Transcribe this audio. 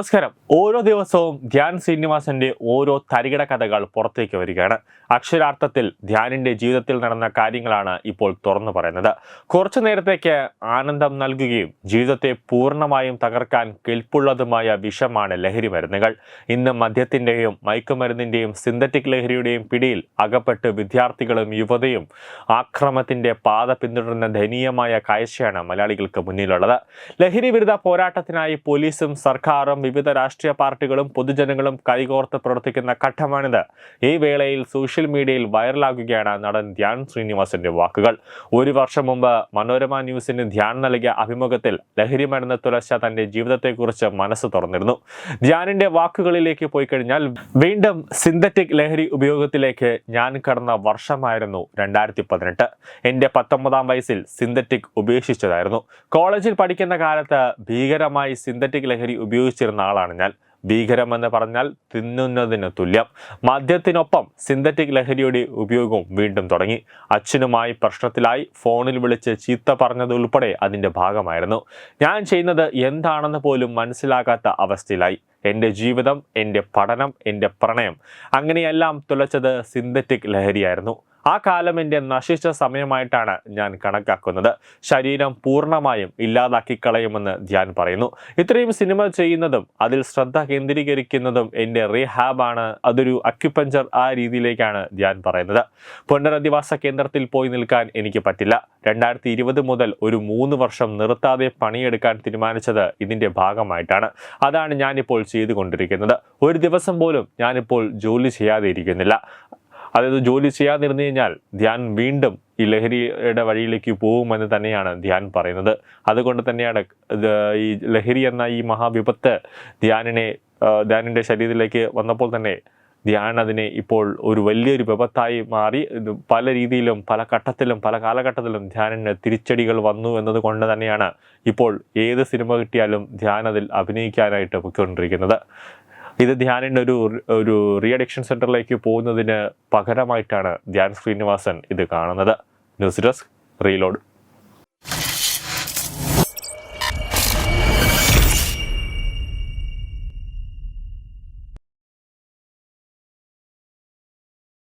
നമസ്കാരം ഓരോ ദിവസവും ധ്യാൻ ശ്രീനിവാസന്റെ ഓരോ തരികിട കഥകൾ പുറത്തേക്ക് വരികയാണ്. അക്ഷരാർത്ഥത്തിൽ ധ്യാനിന്റെ ജീവിതത്തിൽ നടന്ന കാര്യങ്ങളാണ് ഇപ്പോൾ തുറന്നു പറയുന്നത്. കുറച്ചു നേരത്തേക്ക് ആനന്ദം നൽകുകയും ജീവിതത്തെ പൂർണമായും തകർക്കാൻ കെൽപ്പുള്ളതുമായ വിഷമാണ് ലഹരി മരുന്നുകൾ. ഇന്ന് മദ്യത്തിന്റെയും മയക്കുമരുന്നിന്റെയും സിന്തറ്റിക് ലഹരിയുടെയും പിടിയിൽ അകപ്പെട്ട് വിദ്യാർത്ഥികളും യുവതയും ആക്രമത്തിന്റെ പാത പിന്തുടരുന്ന ദയനീയമായ കാഴ്ചയാണ് മലയാളികൾക്ക് മുന്നിലുള്ളത്. ലഹരി വിരുദ്ധ പോരാട്ടത്തിനായി പോലീസും സർക്കാരും വിവിധ രാഷ്ട്രീയ പാർട്ടികളും പൊതുജനങ്ങളും കൈകോർത്ത് പ്രവർത്തിക്കുന്ന ഘട്ടമാണിത്. ഈ വേളയിൽ സോഷ്യൽ മീഡിയയിൽ വൈറലാകുകയാണ് നടൻ ധ്യാൻ ശ്രീനിവാസന്റെ വാക്കുകൾ. ഒരു വർഷം മുമ്പ് മനോരമ ന്യൂസിന് ധ്യാൻ നൽകിയ അഭിമുഖത്തിൽ ലഹരി മരുന്ന് തുലശ തന്റെ ജീവിതത്തെക്കുറിച്ച് മനസ്സ് തുറന്നിരുന്നു. ധ്യാനിന്റെ വാക്കുകളിലേക്ക് പോയി കഴിഞ്ഞാൽ വീണ്ടും സിന്തറ്റിക് ലഹരി ഉപയോഗത്തിലേക്ക് ഞാൻ കടന്ന വർഷമായിരുന്നു രണ്ടായിരത്തി പതിനെട്ട് എന്റെ പത്തൊമ്പതാം വയസ്സിൽ സിന്തറ്റിക് ഉപേക്ഷിച്ചതായിരുന്നു. കോളേജിൽ പഠിക്കുന്ന കാലത്ത് ഭീകരമായി സിന്തറ്റിക് ലഹരി ഉപയോഗിച്ചിരുന്ന ആളാണ് ഞാൻ. ഭീകരമെന്ന് പറഞ്ഞാൽ തിന്നുന്നതിന് തുല്യം. മദ്യത്തിനൊപ്പം സിന്തറ്റിക് ലഹരിയുടെ ഉപയോഗവും വീണ്ടും തുടങ്ങി. അച്ഛനുമായി പ്രശ്നത്തിലായി ഫോണിൽ വിളിച്ച് ചീത്ത പറഞ്ഞതുൾപ്പെടെ അതിന്റെ ഭാഗമായിരുന്നു. ഞാൻ ചെയ്യുന്നത് എന്താണെന്ന് പോലും മനസ്സിലാകാത്ത അവസ്ഥയിലായി. എന്റെ ജീവിതം എന്റെ പഠനം എന്റെ പ്രണയം അങ്ങനെയെല്ലാം തുലച്ചത് സിന്തറ്റിക് ലഹരിയായിരുന്നു. ആ കാലം എന്റെ നശിച്ച സമയമായിട്ടാണ് ഞാൻ കണക്കാക്കുന്നത്. ശരീരം പൂർണമായും ഇല്ലാതാക്കി കളയുമെന്ന് ധ്യാൻ പറയുന്നു. ഇത്രയും സിനിമ ചെയ്യുന്നതും അതിൽ ശ്രദ്ധ കേന്ദ്രീകരിക്കുന്നതും എന്റെ റീഹാബാണ്. അതൊരു അക്യുപഞ്ചർ ആ രീതിയിലേക്കാണ് ധ്യാൻ പറയുന്നത്. പുനരധിവാസ കേന്ദ്രത്തിൽ പോയി നിൽക്കാൻ എനിക്ക് പറ്റില്ല. രണ്ടായിരത്തി ഇരുപത് മുതൽ ഒരു മൂന്ന് വർഷം നിർത്താതെ പണിയെടുക്കാൻ തീരുമാനിച്ചത് ഇതിന്റെ ഭാഗമായിട്ടാണ്. അതാണ് ഞാനിപ്പോൾ ചെയ്തുകൊണ്ടിരിക്കുന്നത്. ഒരു ദിവസം പോലും ഞാനിപ്പോൾ ജോലി ചെയ്യാതെ ഇരിക്കുന്നില്ല. അതായത് ജോലി ചെയ്യാതിരുന്നു കഴിഞ്ഞാൽ ധ്യാൻ വീണ്ടും ഈ ലഹരിയുടെ വഴിയിലേക്ക് പോകുമെന്ന് തന്നെയാണ് ധ്യാൻ പറയുന്നത്. അതുകൊണ്ട് തന്നെയാണ് ഈ ലഹരി എന്ന ഈ മഹാവിപത്ത് ധ്യാനിനെ ധ്യാനിന്റെ ശരീരത്തിലേക്ക് വന്നപ്പോൾ തന്നെ ധ്യാൻ അതിനെ ഇപ്പോൾ ഒരു വലിയൊരു വിപത്തായി മാറി. പല രീതിയിലും പല ഘട്ടത്തിലും പല കാലഘട്ടത്തിലും ധ്യാനിന് തിരിച്ചടികൾ വന്നു എന്നത് കൊണ്ട് തന്നെയാണ് ഇപ്പോൾ ഏത് സിനിമ കിട്ടിയാലും ധ്യാൻ അതിൽ അഭിനയിക്കാനായിട്ട് പൊയ്ക്കൊണ്ടിരിക്കുന്നത്. ഇത് ധ്യാനിന്റെ ഒരു ഒരു റീ അഡിക്ഷൻ സെന്ററിലേക്ക് പോകുന്നതിന് പകരമായിട്ടാണ് ധ്യാൻ ശ്രീനിവാസൻ ഇത് കാണുന്നത്. News desk reload.